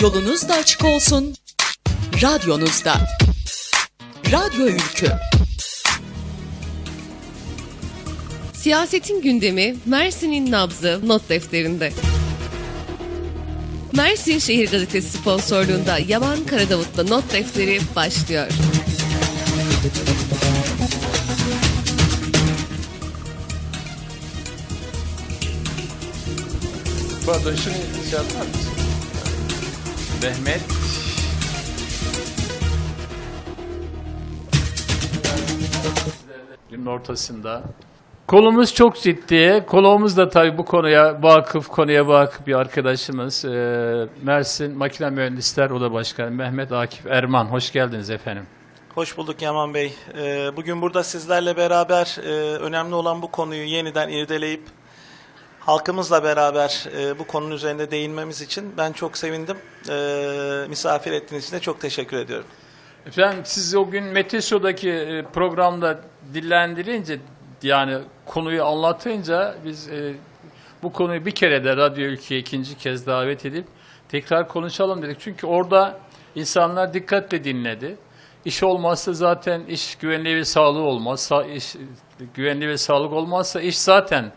Yolunuz da açık olsun. Radyonuzda. Radyo Ülkü. Siyasetin gündemi Mersin'in nabzı not defterinde. Mersin Şehir Gazetesi sponsorluğunda Yaman Karadavut'la not defteri başlıyor. Pardon şunu şey yapar mısın? Mehmet Günün ortasında. Kolumuz çok ciddi. Kolumuz da tabii bu konuya vakıf, konuya vakıf bir arkadaşımız. Ee, Mersin Makine Mühendisler Oda Başkanı Mehmet Akif Erman. Hoş geldiniz efendim. Hoş bulduk Yaman Bey. Ee, Bugün burada sizlerle beraber e, önemli olan bu konuyu yeniden irdeleyip halkımızla beraber e, bu konunun üzerinde değinmemiz için ben çok sevindim. Ee, Misafir ettiğiniz için de çok teşekkür ediyorum. Efendim siz o gün Meteso'daki e, programda dillendirince yani konuyu anlatınca biz e, bu konuyu bir kere de Radyo Ülke'ye ikinci kez davet edip tekrar konuşalım dedik. Çünkü orada insanlar dikkatle dinledi. İş olmazsa zaten iş güvenliği ve sağlığı olmaz. İş, güvenliği ve sağlık olmazsa iş zaten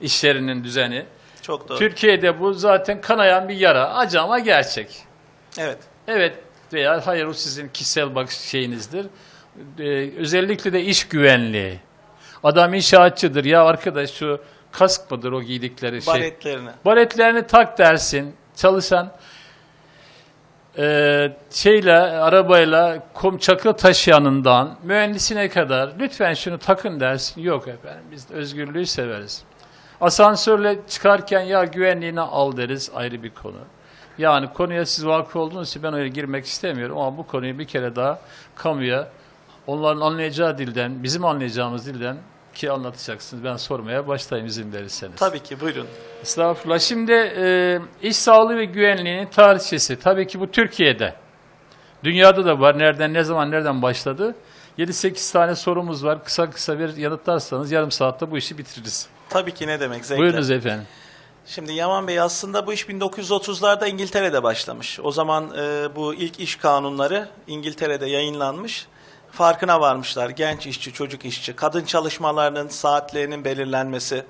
işlerinin düzeni. Çok doğru. Türkiye'de bu zaten kanayan bir yara. Acı ama gerçek. Evet. Evet veya hayır o sizin kişisel bakış şeyinizdir. Ee, özellikle de iş güvenliği. Adam inşaatçıdır ya arkadaş şu kask mıdır o giydikleri şey. Baretlerini. Baretlerini tak dersin. Çalışan e, şeyle arabayla kom çakıl taşıyanından mühendisine kadar lütfen şunu takın dersin. Yok efendim biz özgürlüğü severiz. Asansörle çıkarken ya güvenliğini al deriz ayrı bir konu. Yani konuya siz vakıf olduğunuz için ben oraya girmek istemiyorum ama bu konuyu bir kere daha kamuya onların anlayacağı dilden, bizim anlayacağımız dilden ki anlatacaksınız. Ben sormaya başlayayım izin verirseniz. Tabii ki buyurun. Estağfurullah. Şimdi e, iş sağlığı ve güvenliğinin tarihçesi. Tabii ki bu Türkiye'de. Dünyada da var. Nereden, ne zaman, nereden başladı? 7-8 tane sorumuz var. Kısa kısa bir yanıtlarsanız yarım saatte bu işi bitiririz. Tabii ki ne demek zevkle. Buyurunuz efendim. Şimdi Yaman Bey aslında bu iş 1930'larda İngiltere'de başlamış. O zaman e, bu ilk iş kanunları İngiltere'de yayınlanmış. Farkına varmışlar genç işçi, çocuk işçi, kadın çalışmalarının saatlerinin belirlenmesi.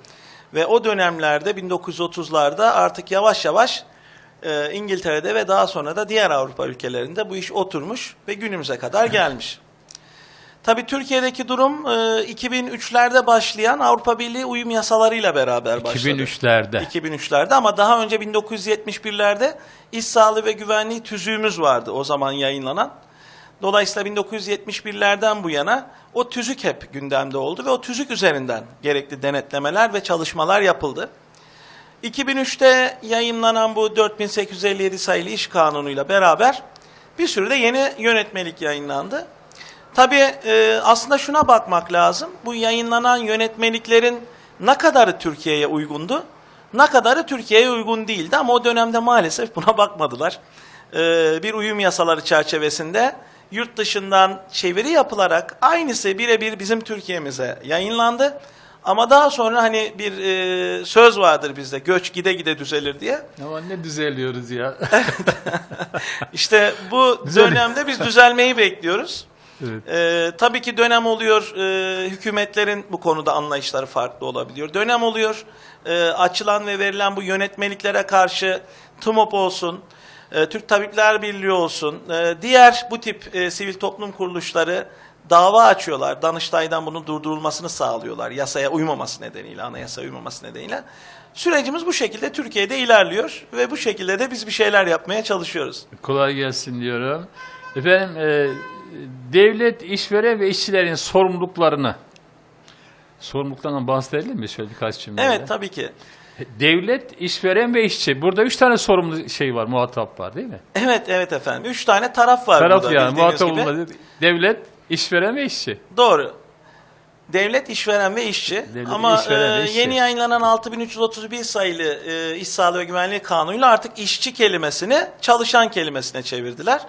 Ve o dönemlerde 1930'larda artık yavaş yavaş e, İngiltere'de ve daha sonra da diğer Avrupa ülkelerinde bu iş oturmuş ve günümüze kadar gelmiş. Tabii Türkiye'deki durum e, 2003'lerde başlayan Avrupa Birliği uyum yasalarıyla beraber başladı. 2003'lerde. 2003'lerde ama daha önce 1971'lerde İş Sağlığı ve Güvenliği Tüzüğümüz vardı o zaman yayınlanan. Dolayısıyla 1971'lerden bu yana o tüzük hep gündemde oldu ve o tüzük üzerinden gerekli denetlemeler ve çalışmalar yapıldı. 2003'te yayınlanan bu 4857 sayılı iş kanunuyla beraber bir sürü de yeni yönetmelik yayınlandı. Tabii e, aslında şuna bakmak lazım. Bu yayınlanan yönetmeliklerin ne kadarı Türkiye'ye uygundu, ne kadarı Türkiye'ye uygun değildi ama o dönemde maalesef buna bakmadılar. E, bir uyum yasaları çerçevesinde yurt dışından çeviri yapılarak aynısı birebir bizim Türkiye'mize yayınlandı. Ama daha sonra hani bir e, söz vardır bizde göç gide gide düzelir diye. Ama ne düzeliyoruz ya. İşte bu dönemde biz düzelmeyi bekliyoruz. Evet. Ee, tabii ki dönem oluyor, e, hükümetlerin bu konuda anlayışları farklı olabiliyor. Dönem oluyor, e, açılan ve verilen bu yönetmeliklere karşı TMOP olsun, e, Türk Tabipler Birliği olsun, e, diğer bu tip e, sivil toplum kuruluşları dava açıyorlar. Danıştay'dan bunun durdurulmasını sağlıyorlar. Yasaya uymaması nedeniyle, anayasaya uymaması nedeniyle. Sürecimiz bu şekilde Türkiye'de ilerliyor ve bu şekilde de biz bir şeyler yapmaya çalışıyoruz. Kolay gelsin diyorum. Efendim e, devlet işveren ve işçilerin sorumluluklarını sorumluluklarından bahsedelim mi şöyle birkaç cümleyle? Evet tabii ki. Devlet, işveren ve işçi. Burada üç tane sorumlu şey var, muhatap var değil mi? Evet evet efendim. Üç tane taraf var Taraf burada yani muhatap olmadı. Devlet, işveren ve işçi. Doğru. Devlet, işveren ve işçi. Devlet, Ama işveren ve e, işçi. yeni yayınlanan 6331 sayılı e, İş Sağlığı ve Güvenliği Kanunu'yla artık işçi kelimesini çalışan kelimesine çevirdiler.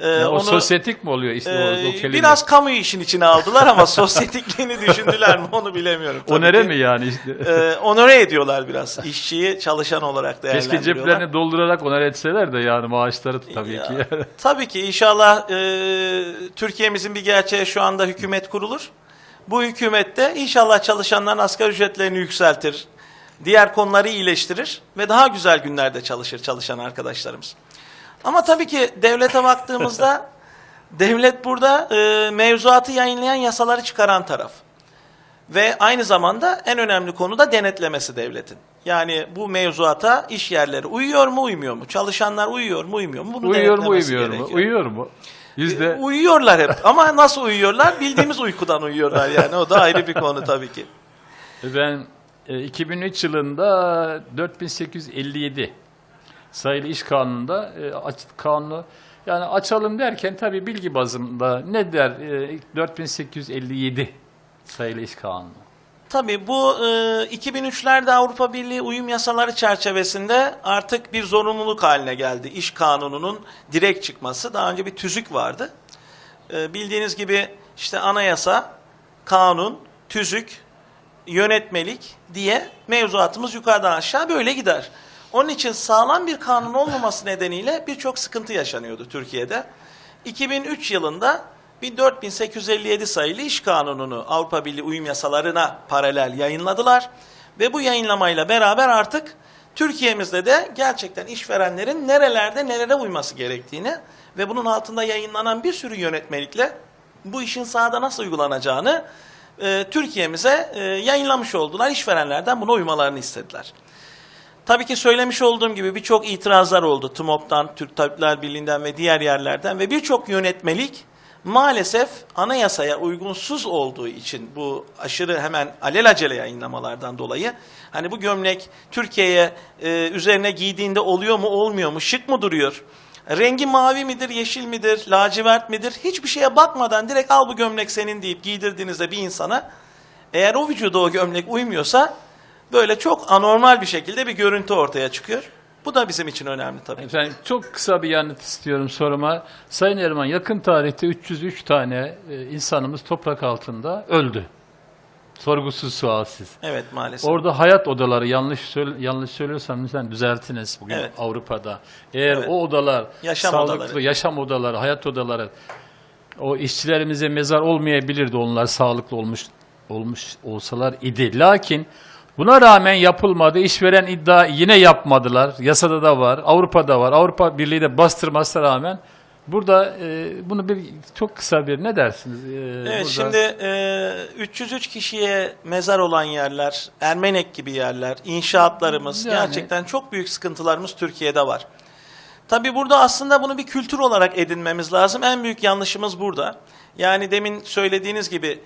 Ee, Ya o onu- sosyetik mi oluyor işte o, Ee, o kelime? biraz kamuyu işin içine aldılar ama sosyetikliğini düşündüler mi onu bilemiyorum. Tabii Onere ki, mi yani işte? e, onore ediyorlar biraz. İşçiyi çalışan olarak Keşke değerlendiriyorlar. ceplerini doldurarak onere etseler de yani maaşları tabii Ya, ki. Tabii ki inşallah e, Türkiye'mizin bir gerçeği şu anda hükümet kurulur. Bu hükümette inşallah çalışanların asgari ücretlerini yükseltir. Diğer konuları iyileştirir ve daha güzel günlerde çalışır çalışan arkadaşlarımız. Ama tabii ki devlete baktığımızda devlet burada e, mevzuatı yayınlayan yasaları çıkaran taraf. Ve aynı zamanda en önemli konu da denetlemesi devletin. Yani bu mevzuata iş yerleri uyuyor mu uymuyor mu? Çalışanlar uyuyor mu uymuyor mu? Bunu Uyuyor mu denetlemesi uymuyor mu? gerekiyor. Uyuyor mu? Yüzde Uyuyorlar hep ama nasıl uyuyorlar? Bildiğimiz uykudan uyuyorlar yani o da ayrı bir konu tabii ki. Ben e, 2003 yılında 4857 sayılı iş kanununda e, aç, kanunu yani açalım derken tabii bilgi bazında ne der e, 4857 sayılı iş kanunu. Tabii bu e, 2003'lerde Avrupa Birliği uyum yasaları çerçevesinde artık bir zorunluluk haline geldi. İş kanununun direkt çıkması. Daha önce bir tüzük vardı. E, bildiğiniz gibi işte anayasa, kanun, tüzük, yönetmelik diye mevzuatımız yukarıdan aşağı böyle gider. Onun için sağlam bir kanun olmaması nedeniyle birçok sıkıntı yaşanıyordu Türkiye'de. 2003 yılında bir 4857 sayılı iş kanununu Avrupa Birliği uyum yasalarına paralel yayınladılar. Ve bu yayınlamayla beraber artık Türkiye'mizde de gerçekten işverenlerin nerelerde nelere uyması gerektiğini ve bunun altında yayınlanan bir sürü yönetmelikle bu işin sahada nasıl uygulanacağını e, Türkiye'mize e, yayınlamış oldular. İşverenlerden buna uymalarını istediler. Tabii ki söylemiş olduğum gibi birçok itirazlar oldu. TMOP'tan, Türk Tabipler Birliği'nden ve diğer yerlerden ve birçok yönetmelik maalesef anayasaya uygunsuz olduğu için bu aşırı hemen alelacele yayınlamalardan dolayı hani bu gömlek Türkiye'ye e, üzerine giydiğinde oluyor mu olmuyor mu şık mı duruyor? Rengi mavi midir, yeşil midir, lacivert midir? Hiçbir şeye bakmadan direkt al bu gömlek senin deyip giydirdiğinizde bir insana eğer o vücuda o gömlek uymuyorsa böyle çok anormal bir şekilde bir görüntü ortaya çıkıyor. Bu da bizim için önemli tabii. Efendim çok kısa bir yanıt istiyorum soruma. Sayın Erman yakın tarihte 303 tane e, insanımız toprak altında öldü. Sorgusuz sualsiz. Evet maalesef. Orada hayat odaları yanlış söyle, yanlış söylüyorsam lütfen düzeltiniz bugün Evet. Avrupa'da. Eğer Evet. o odalar Yaşam sağlıklı odaları. yaşam odaları, hayat odaları o işçilerimize mezar olmayabilirdi onlar sağlıklı olmuş olmuş olsalar idi. Lakin buna rağmen yapılmadı. İşveren iddia yine yapmadılar. Yasada da var, Avrupa'da var. Avrupa Birliği de bastırmasına rağmen burada e, bunu bir çok kısa bir ne dersiniz? E, Evet burada- şimdi e, 303 kişiye mezar olan yerler, Ermenek gibi yerler, inşaatlarımız Yani- gerçekten çok büyük sıkıntılarımız Türkiye'de var. Tabii burada aslında bunu bir kültür olarak edinmemiz lazım. En büyük yanlışımız burada. Yani demin söylediğiniz gibi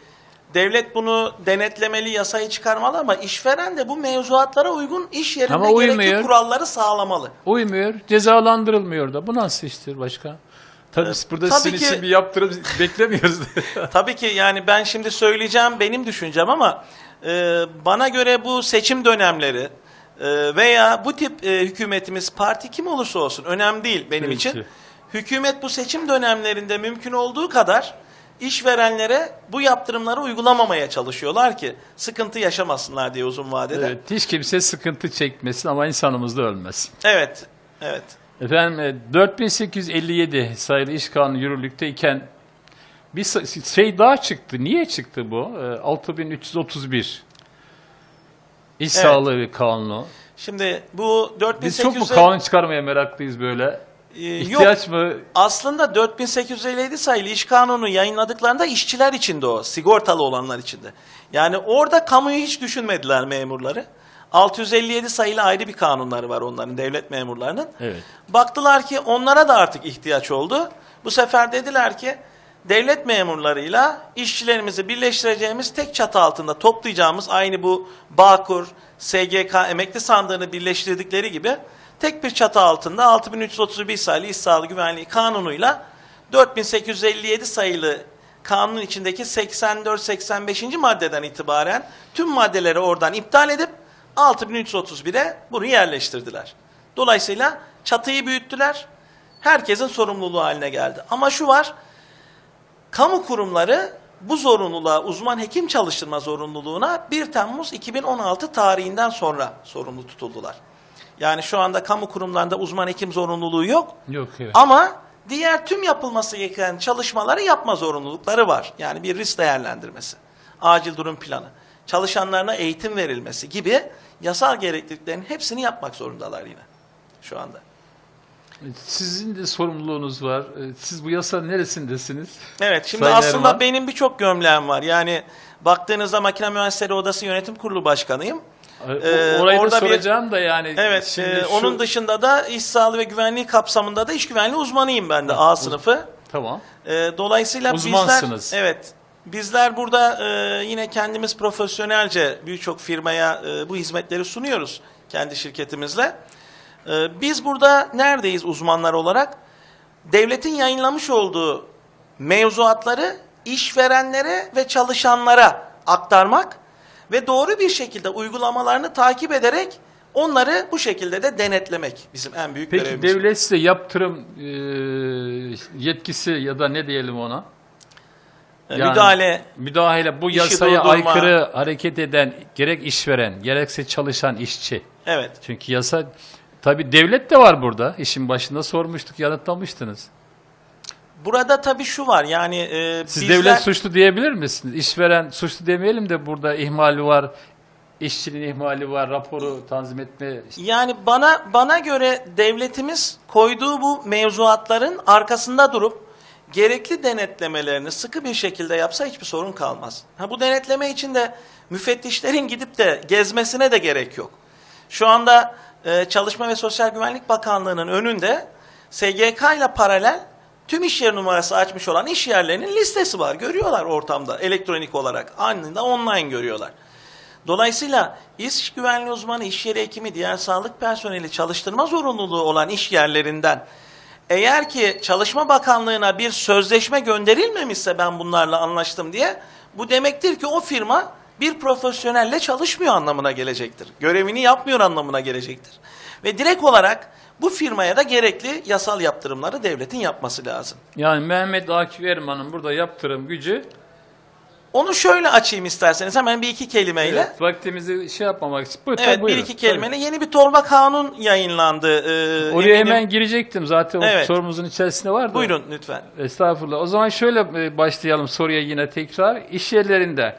devlet bunu denetlemeli, yasayı çıkarmalı ama işveren de bu mevzuatlara uygun iş yerinde Ama gerekli uymuyor. kuralları sağlamalı. Uymuyor, cezalandırılmıyor da. Bu nasıl iştir başka? Tabii burada Ee, tabii sizin ki- için bir yaptırım beklemiyoruz. Tabii ki yani ben şimdi söyleyeceğim benim düşüncem ama e, bana göre bu seçim dönemleri e, veya bu tip e, hükümetimiz parti kim olursa olsun önemli değil benim Peki. için. Hükümet bu seçim dönemlerinde mümkün olduğu kadar işverenlere bu yaptırımları uygulamamaya çalışıyorlar ki sıkıntı yaşamasınlar diye uzun vadede. evet, hiç kimse sıkıntı çekmesin ama insanımız da ölmesin. Evet. Evet. Efendim e, 4857 sayılı iş kanunu yürürlükte iken bir şey daha çıktı. Niye çıktı bu? E, 6331 İş Evet. Sağlığı Kanunu. Şimdi bu 4800 Biz çok mu kanun çıkarmaya meraklıyız böyle? Ee, yok. İhtiyaç mı? Aslında 4857 sayılı iş kanunu yayınladıklarında işçiler içinde o, sigortalı olanlar içinde. Yani orada kamuyu hiç düşünmediler memurları. 657 sayılı ayrı bir kanunları var onların, devlet memurlarının. Evet. Baktılar ki onlara da artık ihtiyaç oldu. Bu sefer dediler ki devlet memurlarıyla işçilerimizi birleştireceğimiz tek çatı altında toplayacağımız aynı bu Bağkur, SGK emekli sandığını birleştirdikleri gibi tek bir çatı altında 6331 sayılı İş Sağlığı Güvenliği Kanunu'yla 4857 sayılı kanunun içindeki 84-85. maddeden itibaren tüm maddeleri oradan iptal edip 6331'e bunu yerleştirdiler. Dolayısıyla çatıyı büyüttüler. herkesin sorumluluğu haline geldi. Ama şu var, kamu kurumları bu zorunluluğa, uzman hekim çalıştırma zorunluluğuna 1 Temmuz 2016 tarihinden sonra sorumlu tutuldular. Yani şu anda kamu kurumlarında uzman hekim zorunluluğu yok. Yok evet. Ama diğer tüm yapılması gereken çalışmaları yapma zorunlulukları var. Yani bir risk değerlendirmesi, acil durum planı, çalışanlarına eğitim verilmesi gibi yasal gerekliliklerin hepsini yapmak zorundalar yine şu anda. Sizin de sorumluluğunuz var. Ee, Siz bu yasanın neresindesiniz? Evet, şimdi Sayın aslında Erman. benim birçok gömleğim var. Yani baktığınızda Makine Mühendisleri Odası Yönetim Kurulu Başkanıyım. Ee, Ee, Orayı da orada bir- soracağım da yani. Evet, şimdi e, şu- onun dışında da iş sağlığı ve güvenliği kapsamında da iş güvenliği uzmanıyım ben de A sınıfı. Tamam. E, dolayısıyla Uzmansınız. bizler evet bizler burada e, yine kendimiz profesyonelce birçok firmaya e, bu hizmetleri sunuyoruz kendi şirketimizle. E, biz burada neredeyiz uzmanlar olarak? Devletin yayınlamış olduğu mevzuatları işverenlere ve çalışanlara aktarmak ve doğru bir şekilde uygulamalarını takip ederek onları bu şekilde de denetlemek bizim en büyük Peki görevimiz. devlet size yaptırım e, yetkisi ya da ne diyelim ona? E, Yani müdahale müdahale bu yasaya durdurma. aykırı hareket eden gerek işveren gerekse çalışan işçi. evet Çünkü yasa tabi devlet de var burada. İşin başında sormuştuk, yanıtlamıştınız. Burada tabii şu var yani e, Siz bizler- devlet suçlu diyebilir misiniz? İşveren suçlu demeyelim de burada ihmali var, işçinin ihmali var, raporu tanzim etme. yani bana bana göre devletimiz koyduğu bu mevzuatların arkasında durup gerekli denetlemelerini sıkı bir şekilde yapsa hiçbir sorun kalmaz. Ha bu denetleme için de müfettişlerin gidip de gezmesine de gerek yok. Şu anda e, Çalışma ve Sosyal Güvenlik Bakanlığı'nın önünde SGK ile paralel tüm iş yeri numarası açmış olan iş yerlerinin listesi var. Görüyorlar ortamda elektronik olarak. Anında online görüyorlar. Dolayısıyla iş güvenliği uzmanı, iş yeri hekimi, diğer sağlık personeli çalıştırma zorunluluğu olan iş yerlerinden eğer ki Çalışma Bakanlığı'na bir sözleşme gönderilmemişse ben bunlarla anlaştım diye bu demektir ki o firma bir profesyonelle çalışmıyor anlamına gelecektir. Görevini yapmıyor anlamına gelecektir. Ve direkt olarak bu firmaya da gerekli yasal yaptırımları devletin yapması lazım. Yani Mehmet Akif Erman'ın burada yaptırım gücü Onu şöyle açayım isterseniz hemen bir iki kelimeyle. evet, vaktimizi şey yapmamak için. Buyur, Evet tabii, bir buyurun. iki kelimeyle yeni bir torba kanun yayınlandı. Ee. Oraya eminim- hemen girecektim zaten o Evet. sorumuzun içerisinde var da. Buyurun lütfen. Estağfurullah. O zaman şöyle e, başlayalım soruya yine tekrar. İş yerlerinde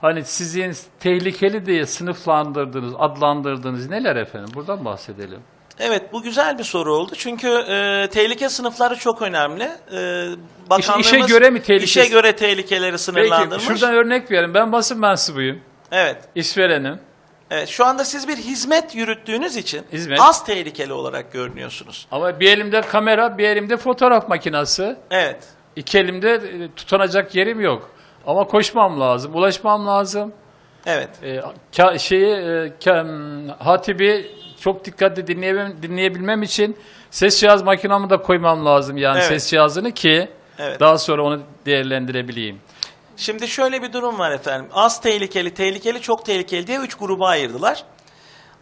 hani sizin tehlikeli diye sınıflandırdığınız, adlandırdığınız neler efendim? Buradan bahsedelim. Evet bu güzel bir soru oldu. Çünkü e, tehlike sınıfları çok önemli. E, bakanlığımız işe göre mi tehlikesi? İşe göre tehlikeleri Peki sınırlandırmış. şuradan örnek verin. Ben basın mensubuyum. Evet. İşverenim. evet. Şu anda siz bir hizmet yürüttüğünüz için Hizmet. az tehlikeli olarak görünüyorsunuz. Ama bir elimde kamera, bir elimde fotoğraf makinesi. Evet. İki elimde e, tutunacak yerim yok. Ama koşmam lazım, ulaşmam lazım. Evet. E, ka- şeyi e, ka- hatibi çok dikkatli dinleyebilmem, dinleyebilmem için ses cihaz makinamı da koymam lazım yani Evet. ses cihazını ki Evet. daha sonra onu değerlendirebileyim. Şimdi şöyle bir durum var efendim. Az tehlikeli, tehlikeli, çok tehlikeli diye üç gruba ayırdılar.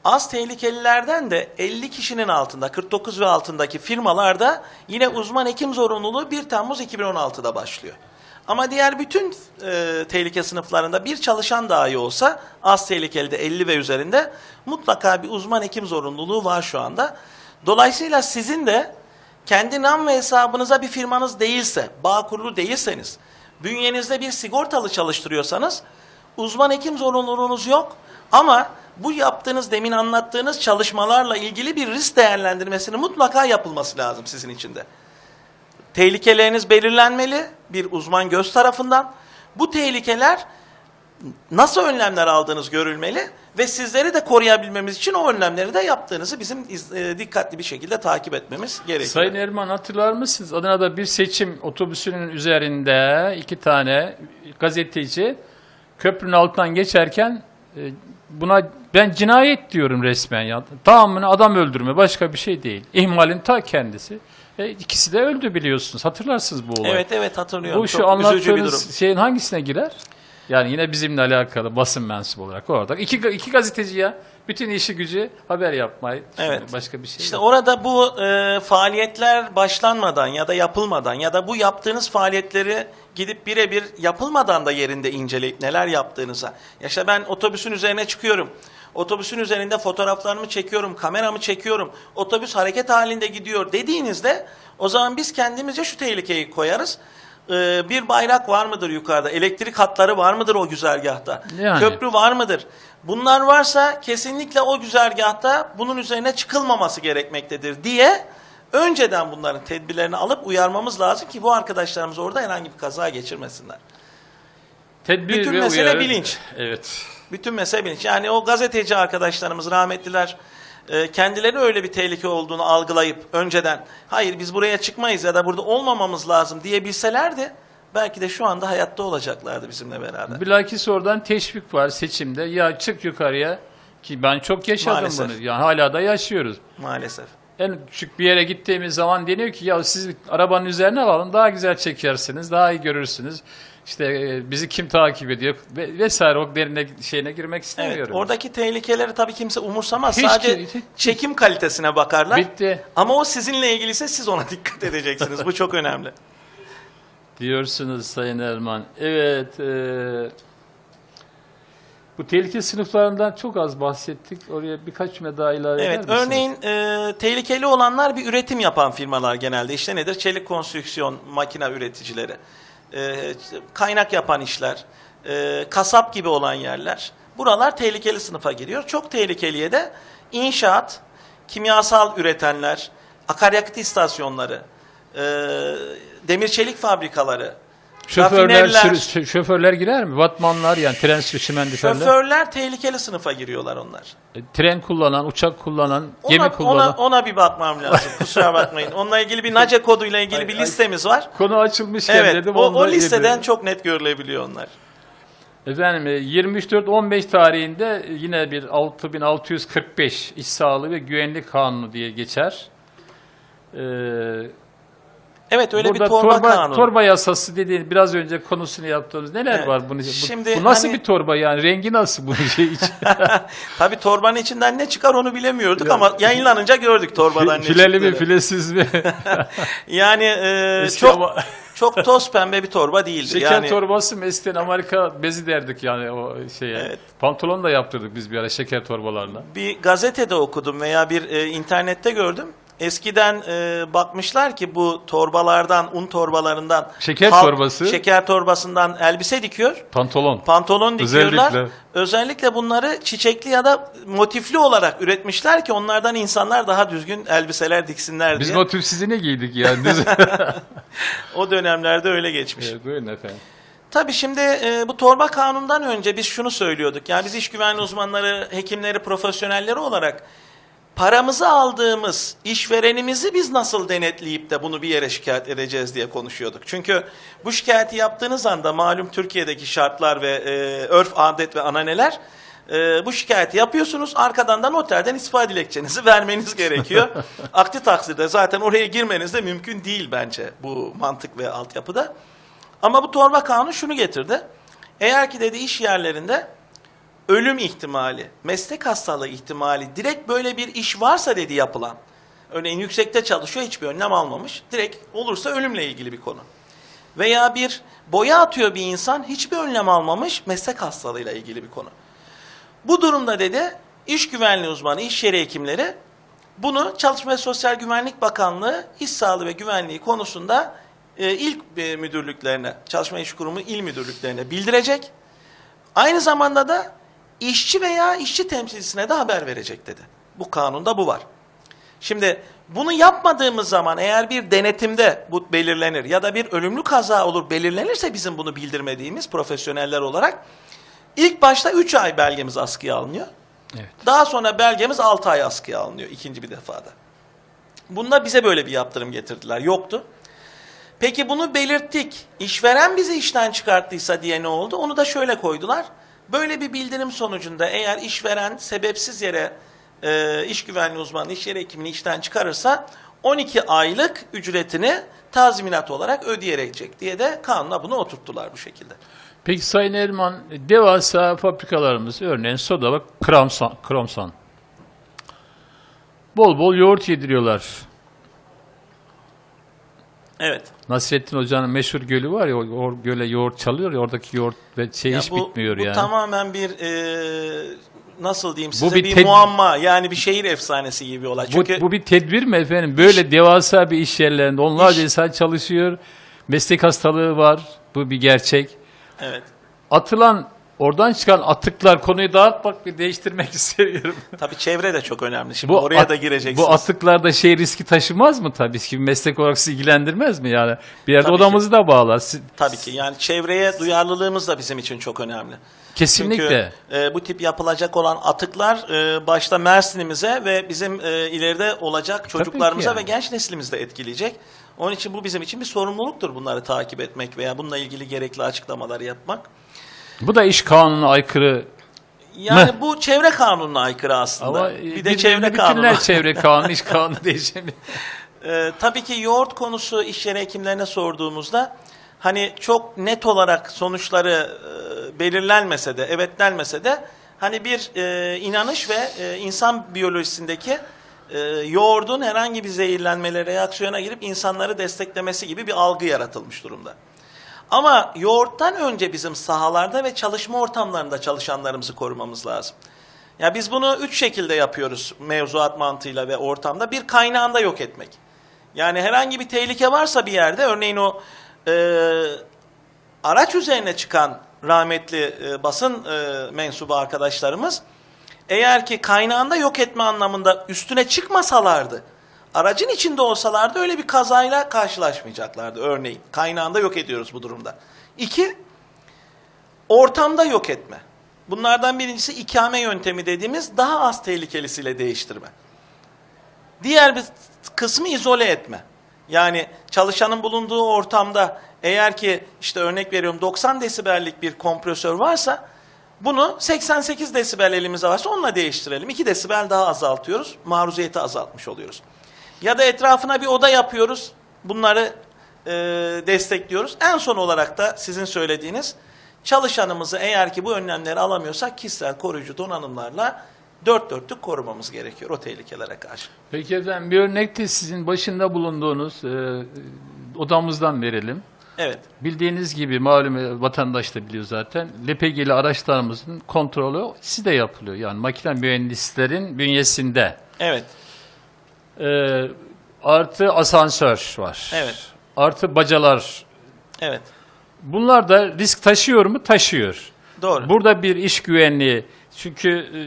Az tehlikelilerden de 50 kişinin altında, 49 ve altındaki firmalarda yine uzman hekim zorunluluğu 1 Temmuz 2016'da başlıyor. Ama diğer bütün e, tehlike sınıflarında bir çalışan dahi olsa az tehlikeli de 50 ve üzerinde mutlaka bir uzman hekim zorunluluğu var şu anda. Dolayısıyla sizin de kendi nam ve hesabınıza bir firmanız değilse, bağ kurulu değilseniz, bünyenizde bir sigortalı çalıştırıyorsanız uzman hekim zorunluluğunuz yok. Ama bu yaptığınız, demin anlattığınız çalışmalarla ilgili bir risk değerlendirmesinin mutlaka yapılması lazım sizin için de. Tehlikeleriniz belirlenmeli bir uzman göz tarafından. Bu tehlikeler nasıl önlemler aldığınız görülmeli ve sizleri de koruyabilmemiz için o önlemleri de yaptığınızı bizim iz- e, dikkatli bir şekilde takip etmemiz gerekiyor. Sayın Erman hatırlar mısınız? Adana'da bir seçim otobüsünün üzerinde iki tane gazeteci köprünün altından geçerken e, buna ben cinayet diyorum resmen ya. Tamamını adam öldürme başka bir şey değil. İhmalin ta kendisi. E, ikisi de öldü biliyorsunuz. Hatırlarsınız bu olayı. Evet evet hatırlıyorum. Bu şu Çok üzücü bir durum. anlattığınız şeyin hangisine girer? Yani yine bizimle alakalı basın mensubu olarak orada. İki, iki gazeteci ya. Bütün işi gücü haber yapmayı. Evet. Başka bir şey İşte yok. orada bu e, faaliyetler başlanmadan ya da yapılmadan ya da bu yaptığınız faaliyetleri gidip birebir yapılmadan da yerinde inceleyip neler yaptığınıza. Ya işte ben otobüsün üzerine çıkıyorum. Otobüsün üzerinde fotoğraflarımı çekiyorum, kameramı çekiyorum. Otobüs hareket halinde gidiyor dediğinizde o zaman biz kendimizce şu tehlikeyi koyarız. E, bir bayrak var mıdır yukarıda? Elektrik hatları var mıdır o güzergahta? Yani. Köprü var mıdır? Bunlar varsa kesinlikle o güzergahta bunun üzerine çıkılmaması gerekmektedir diye önceden bunların tedbirlerini alıp uyarmamız lazım ki bu arkadaşlarımız orada herhangi bir kaza geçirmesinler. Tedbir bütün ve mesele uyarı- bilinç. Evet. Bütün mesele bilinç. Yani o gazeteci arkadaşlarımız rahmetliler e, kendileri öyle bir tehlike olduğunu algılayıp önceden hayır biz buraya çıkmayız ya da burada olmamamız lazım diyebilselerdi belki de şu anda hayatta olacaklardı bizimle beraber. Bilakis oradan teşvik var seçimde. Ya çık yukarıya ki ben çok yaşadım Maalesef. bunu. Yani hala da yaşıyoruz. Maalesef. En küçük bir yere gittiğimiz zaman deniyor ki ya siz arabanın üzerine alalım daha güzel çekersiniz, daha iyi görürsünüz. İşte e, bizi kim takip ediyor ve vesaire o derine şeyine girmek Evet, istemiyorum. oradaki tehlikeleri tabii kimse umursamaz. Hiç Sadece ki- hiç- çekim kalitesine bakarlar. Bitti Ama o sizinle ilgiliyse siz ona dikkat edeceksiniz. Bu çok önemli. diyorsunuz Sayın Erman. Evet. e, bu tehlike sınıflarından çok az bahsettik. Oraya birkaç daha ilave eder Evet, misiniz? örneğin e, tehlikeli olanlar bir üretim yapan firmalar genelde. İşte nedir? Çelik konstrüksiyon, makine üreticileri, e, kaynak yapan işler, e, kasap gibi olan yerler. Buralar tehlikeli sınıfa giriyor. Çok tehlikeliye de inşaat, kimyasal üretenler, akaryakıt istasyonları, e, demir çelik fabrikaları, Şoförler, şoförler girer mi? Vatmanlar yani tren sürüşmendiferler. şoförler tehlikeli sınıfa giriyorlar onlar. E, Tren kullanan, uçak kullanan, Ona, gemi ona, kullanan. ona bir bakmam lazım. Kusura bakmayın. Onunla ilgili bir NACE koduyla ilgili Ay, bir ay. listemiz var. Konu açılmışken Evet, dedim. o, onu o da listeden ediyorum. çok net görülebiliyor onlar. Efendim e, 23.4.15 tarihinde yine bir 6645 İş Sağlığı ve Güvenlik Kanunu diye geçer. Ee, Evet öyle burada bir torba, kanunu. torba yasası dediğin biraz önce konusunu yaptığımız neler Evet. var bunun bu, Şimdi bu nasıl hani- bir torba yani rengi nasıl bu şey için? Tabii torbanın içinden ne çıkar onu bilemiyorduk ama yayınlanınca gördük torbadan ne Fileli mi filesiz mi? Yani e, çok ama- çok toz pembe bir torba değildi. Şeker yani torbası eskiden Amerika bezi derdik yani o şeye. Evet. Pantolon da yaptırdık biz bir ara şeker torbalarla. bir gazetede okudum veya bir e, internette gördüm. Eskiden e, bakmışlar ki bu torbalardan, un torbalarından Şeker torbası. şeker torbasından elbise dikiyor. Pantolon. Pantolon dikiyorlar. Özellikle. Özellikle. bunları çiçekli ya da motifli olarak üretmişler ki onlardan insanlar daha düzgün elbiseler diksinler Biz diye. motifsiz ne giydik yani? O dönemlerde öyle geçmiş. evet, buyurun efendim. Tabii şimdi e, bu torba kanundan önce biz şunu söylüyorduk. Yani biz iş güvenliği uzmanları, hekimleri, profesyonelleri olarak paramızı aldığımız işverenimizi biz nasıl denetleyip de bunu bir yere şikayet edeceğiz diye konuşuyorduk. Çünkü bu şikayeti yaptığınız anda malum Türkiye'deki şartlar ve e, örf, adet ve ananeler e, bu şikayeti yapıyorsunuz. Arkadan da noterden istifa dilekçenizi vermeniz gerekiyor. Aksi takdirde zaten oraya girmeniz de mümkün değil bence bu mantık ve altyapıda. Ama bu torba kanunu şunu getirdi. Eğer ki dedi iş yerlerinde ölüm ihtimali, meslek hastalığı ihtimali direkt böyle bir iş varsa dedi yapılan. Örneğin yüksekte çalışıyor hiçbir önlem almamış. Direkt olursa ölümle ilgili bir konu. Veya bir boya atıyor bir insan hiçbir önlem almamış meslek hastalığıyla ilgili bir konu. Bu durumda dedi iş güvenliği uzmanı, iş yeri hekimleri bunu Çalışma ve Sosyal Güvenlik Bakanlığı iş sağlığı ve güvenliği konusunda e, ilk e, müdürlüklerine, Çalışma İş Kurumu il müdürlüklerine bildirecek. Aynı zamanda da işçi veya işçi temsilcisine de haber verecek dedi. Bu kanunda bu var. Şimdi bunu yapmadığımız zaman eğer bir denetimde bu belirlenir ya da bir ölümlü kaza olur belirlenirse bizim bunu bildirmediğimiz profesyoneller olarak ilk başta 3 ay belgemiz askıya alınıyor. Evet. Daha sonra belgemiz 6 ay askıya alınıyor ikinci bir defada. Bunda bize böyle bir yaptırım getirdiler. Yoktu. Peki bunu belirttik. İşveren bizi işten çıkarttıysa diye ne oldu? Onu da şöyle koydular. Böyle bir bildirim sonucunda eğer işveren sebepsiz yere e, iş güvenliği uzmanı, iş yeri hekimini işten çıkarırsa 12 aylık ücretini tazminat olarak ödeyecek diye de kanuna bunu oturttular bu şekilde. Peki Sayın Erman, devasa fabrikalarımız, örneğin soda bak, Kramsan, Kromsan. Bol bol yoğurt yediriyorlar. Evet. Nasrettin Hoca'nın meşhur gölü var ya, o, göle yoğurt çalıyor ya, oradaki yoğurt ve şey Ya hiç bu, bitmiyor bu yani. tamamen bir e, nasıl diyeyim size bir bir, ted- muamma yani bir şehir efsanesi gibi bir olay. Bu, Çünkü bu bir tedbir mi efendim? Böyle devasa bir iş yerlerinde onlarca insan çalışıyor. Meslek hastalığı var. Bu bir gerçek. evet. Atılan, oradan çıkan atıklar konuyu dağıtmak bir değiştirmek istiyorum. Tabii çevre de çok önemli. Şimdi oraya at- da gireceksiniz. Bu atıklarda şey riski taşımaz mı tabii ki? Meslek olarak sizi ilgilendirmez mi yani? Bir yerde Tabii ki. odamızı da bağlar. Siz- Tabii ki yani çevreye duyarlılığımız da bizim için çok önemli. Kesinlikle. Çünkü e, bu tip yapılacak olan atıklar e, başta Mersin'imize ve bizim e, ileride olacak çocuklarımıza yani. ve genç neslimizi de etkileyecek. Onun için bu bizim için bir sorumluluktur bunları takip etmek veya bununla ilgili gerekli açıklamaları yapmak. Bu da iş kanununa aykırı Yani Meh. bu çevre kanununa aykırı aslında. ama bir de çevre bütünler kanunu. çevre kanunu, iş kanunu değişimi. Ee, tabii ki yoğurt konusu iş yeri hekimlerine sorduğumuzda hani çok net olarak sonuçları e, belirlenmese de, evetlenmese de hani bir e, inanış ve e, insan biyolojisindeki e, yoğurdun herhangi bir zehirlenmele reaksiyona girip insanları desteklemesi gibi bir algı yaratılmış durumda. Ama yoğurttan önce bizim sahalarda ve çalışma ortamlarında çalışanlarımızı korumamız lazım. Ya biz bunu üç şekilde yapıyoruz mevzuat mantığıyla ve ortamda. Bir kaynağında yok etmek. Yani herhangi bir tehlike varsa bir yerde, örneğin o e, araç üzerine çıkan rahmetli e, basın e, mensubu arkadaşlarımız, eğer ki kaynağında yok etme anlamında üstüne çıkmasalardı, aracın içinde olsalardı öyle bir kazayla karşılaşmayacaklardı örneğin. Kaynağında yok ediyoruz bu durumda. İki, ortamda yok etme. Bunlardan birincisi ikame yöntemi dediğimiz daha az tehlikelisiyle değiştirme. Diğer bir kısmı izole etme. Yani çalışanın bulunduğu ortamda eğer ki işte örnek veriyorum 90 desibellik bir kompresör varsa bunu 88 desibel elimize varsa onunla değiştirelim. 2 desibel daha azaltıyoruz. Maruziyeti azaltmış oluyoruz. Ya da etrafına bir oda yapıyoruz. Bunları e, destekliyoruz. En son olarak da sizin söylediğiniz çalışanımızı eğer ki bu önlemleri alamıyorsak kişisel koruyucu donanımlarla dört dörtlük korumamız gerekiyor o tehlikelere karşı. Peki efendim bir örnek de sizin başında bulunduğunuz e, odamızdan verelim. Evet. Bildiğiniz gibi malum e, vatandaş da biliyor zaten. LPG'li araçlarımızın kontrolü sizde yapılıyor. Yani makine mühendislerin bünyesinde. Evet. E, artı asansör var. Evet. Artı bacalar. Evet. Bunlar da risk taşıyor mu? Taşıyor. Doğru. Burada bir iş güvenliği. Çünkü e,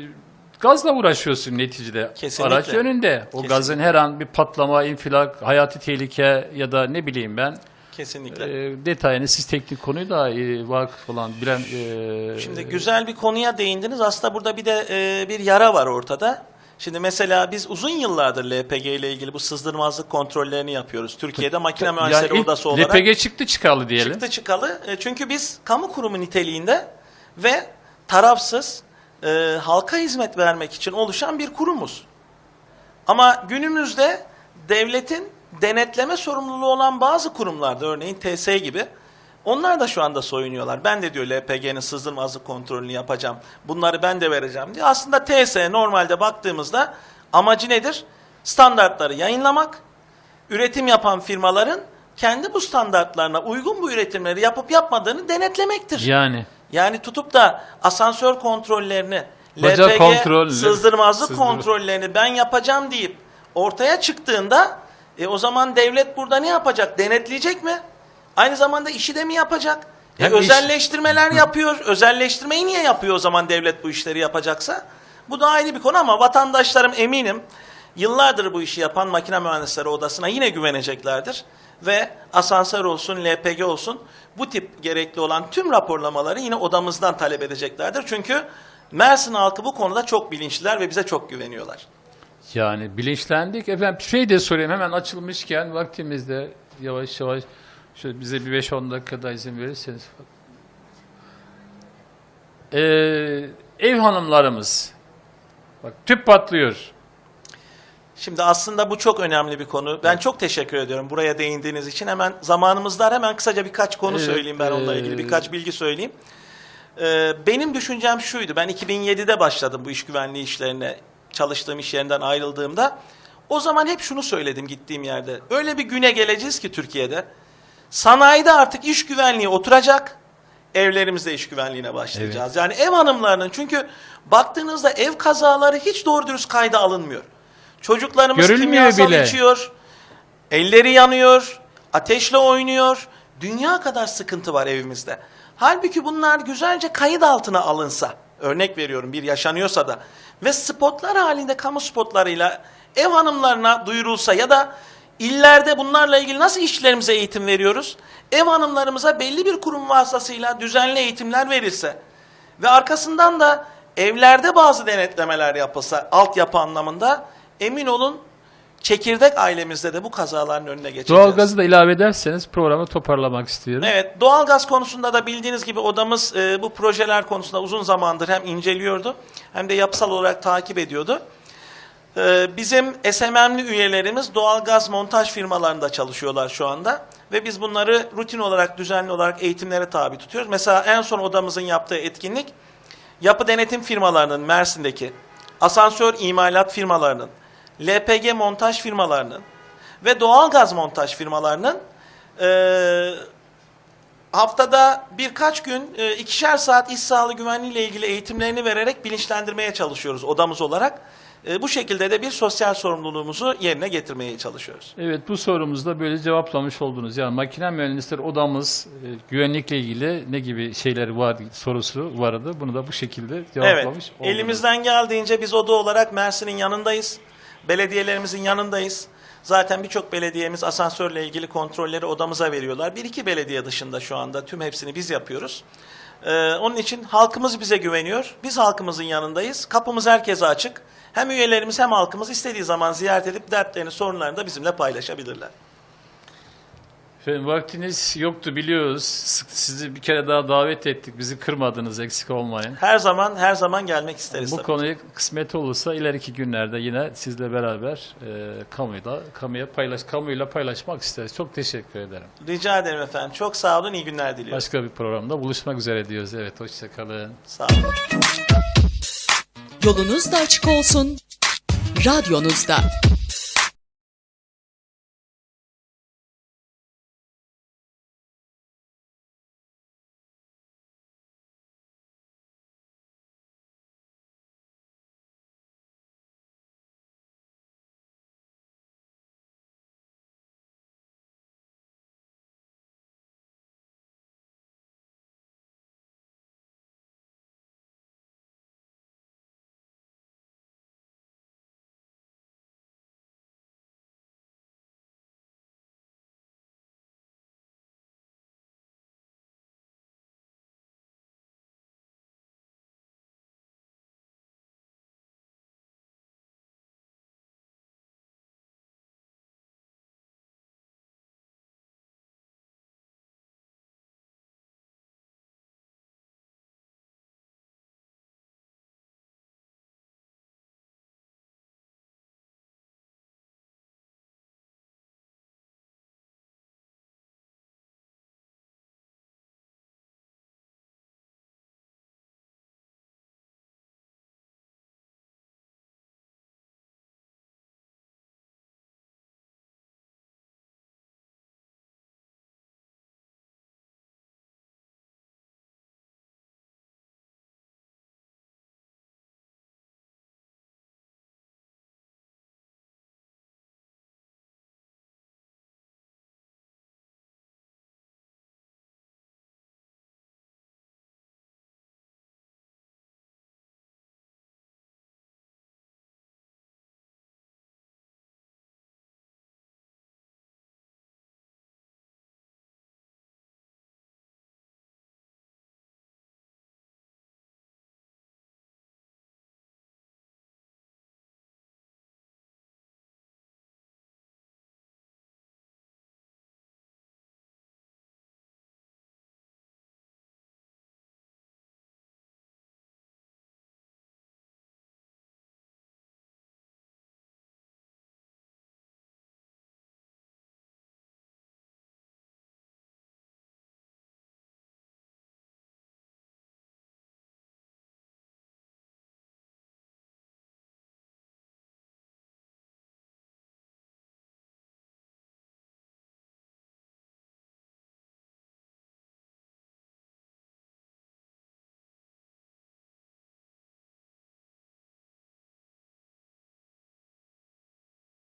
gazla uğraşıyorsun neticede. Kesinlikle. Araç önünde. O Kesinlikle. gazın her an bir patlama, infilak, hayati tehlike ya da ne bileyim ben Kesinlikle. e, detayını siz teknik konuyu da e, vakıf olan bilen e, Şimdi güzel bir konuya değindiniz. Aslında burada bir de e, bir yara var ortada. Şimdi mesela biz uzun yıllardır LPG ile ilgili bu sızdırmazlık kontrollerini yapıyoruz. Türkiye'de makine mühendisleri ilk odası olarak LPG çıktı çıkalı diyelim. çıktı çıkalı. E, çünkü biz kamu kurumu niteliğinde ve tarafsız e, halka hizmet vermek için oluşan bir kurumuz. Ama günümüzde devletin denetleme sorumluluğu olan bazı kurumlarda örneğin TS gibi onlar da şu anda soyunuyorlar. Ben de diyor LPG'nin sızdırmazlık kontrolünü yapacağım. Bunları ben de vereceğim diye. Aslında TS normalde baktığımızda amacı nedir? Standartları yayınlamak, üretim yapan firmaların kendi bu standartlarına uygun bu üretimleri yapıp yapmadığını denetlemektir. Yani Yani tutup da asansör kontrollerini, Baca LPG kontrolü, sızdırmazlık sızdırma- kontrollerini ben yapacağım deyip ortaya çıktığında e, o zaman devlet burada ne yapacak? Denetleyecek mi? Aynı zamanda işi de mi yapacak? E, Hem iş- özelleştirmeler yapıyor. Özelleştirmeyi niye yapıyor o zaman devlet bu işleri yapacaksa? Bu da ayrı bir konu ama vatandaşlarım eminim yıllardır bu işi yapan makine mühendisleri odasına yine güveneceklerdir. Ve asansör olsun, LPG olsun bu tip gerekli olan tüm raporlamaları yine odamızdan talep edeceklerdir. Çünkü Mersin halkı bu konuda çok bilinçliler ve bize çok güveniyorlar. yani bilinçlendik. Efendim şey de sorayım hemen açılmışken vaktimizde yavaş yavaş şöyle bize bir 5-10 dakikada izin verirseniz. Ee, ev hanımlarımız bak tüp patlıyor. Şimdi aslında bu çok önemli bir konu. Ben çok teşekkür ediyorum buraya değindiğiniz için. Hemen zamanımız dar. Hemen kısaca birkaç konu Evet, söyleyeyim ben onunla ilgili. Birkaç bilgi söyleyeyim. Ee, benim düşüncem şuydu. Ben 2007'de başladım bu iş güvenliği işlerine. Çalıştığım iş yerinden ayrıldığımda. O zaman hep şunu söyledim gittiğim yerde. Öyle bir güne geleceğiz ki Türkiye'de. Sanayide artık iş güvenliği oturacak. Evlerimizde iş güvenliğine başlayacağız. Yani ev hanımlarının çünkü baktığınızda ev kazaları hiç doğru dürüst kayda alınmıyor. Çocuklarımız Görülmüyor kimyasal bile. içiyor. Elleri yanıyor, ateşle oynuyor. Dünya kadar sıkıntı var evimizde. Halbuki bunlar güzelce kayıt altına alınsa, örnek veriyorum bir yaşanıyorsa da ve spotlar halinde kamu spotlarıyla ev hanımlarına duyurulsa ya da illerde bunlarla ilgili nasıl işçilerimize eğitim veriyoruz? Ev hanımlarımıza belli bir kurum vasıtasıyla düzenli eğitimler verilse ve arkasından da evlerde bazı denetlemeler yapılsa altyapı anlamında emin olun çekirdek ailemizde de bu kazaların önüne geçeceğiz. Doğalgazı da ilave ederseniz programı toparlamak istiyorum. Evet, doğalgaz konusunda da bildiğiniz gibi odamız e, bu projeler konusunda uzun zamandır hem inceliyordu hem de yapısal olarak takip ediyordu. E, bizim SMM'li üyelerimiz doğalgaz montaj firmalarında çalışıyorlar şu anda ve biz bunları rutin olarak, düzenli olarak eğitimlere tabi tutuyoruz. Mesela en son odamızın yaptığı etkinlik yapı denetim firmalarının Mersin'deki, asansör imalat firmalarının, LPG montaj firmalarının ve doğalgaz montaj firmalarının eee haftada birkaç gün e, ikişer saat iş sağlığı güvenliği ile ilgili eğitimlerini vererek bilinçlendirmeye çalışıyoruz odamız olarak. E, bu şekilde de bir sosyal sorumluluğumuzu yerine getirmeye çalışıyoruz. Evet bu sorumuzda böyle cevaplamış oldunuz. Yani makine mühendisleri odamız e, güvenlikle ilgili ne gibi şeyler var sorusu vardı. Bunu da bu şekilde Evet, cevaplamış oldunuz. elimizden geldiğince biz oda olarak Mersin'in yanındayız. Belediyelerimizin yanındayız. Zaten birçok belediyemiz asansörle ilgili kontrolleri odamıza veriyorlar. Bir iki belediye dışında şu anda tüm hepsini biz yapıyoruz. Ee, onun için halkımız bize güveniyor. Biz halkımızın yanındayız. Kapımız herkese açık. Hem üyelerimiz hem halkımız istediği zaman ziyaret edip dertlerini, sorunlarını da bizimle paylaşabilirler. Efendim, vaktiniz yoktu biliyoruz. Sizi bir kere daha davet ettik. Bizi kırmadınız eksik olmayın. Her zaman her zaman gelmek isteriz. Bu tabii. konuyu kısmet olursa ileriki günlerde yine sizle beraber e, kamuyla kamuya paylaş kamuyla paylaşmak isteriz. Çok teşekkür ederim. Rica ederim efendim. Çok sağ olun. iyi günler diliyorum. Başka bir programda buluşmak üzere diyoruz. Evet hoşçakalın. Sağ olun. Yolunuz da açık olsun. Radyonuzda.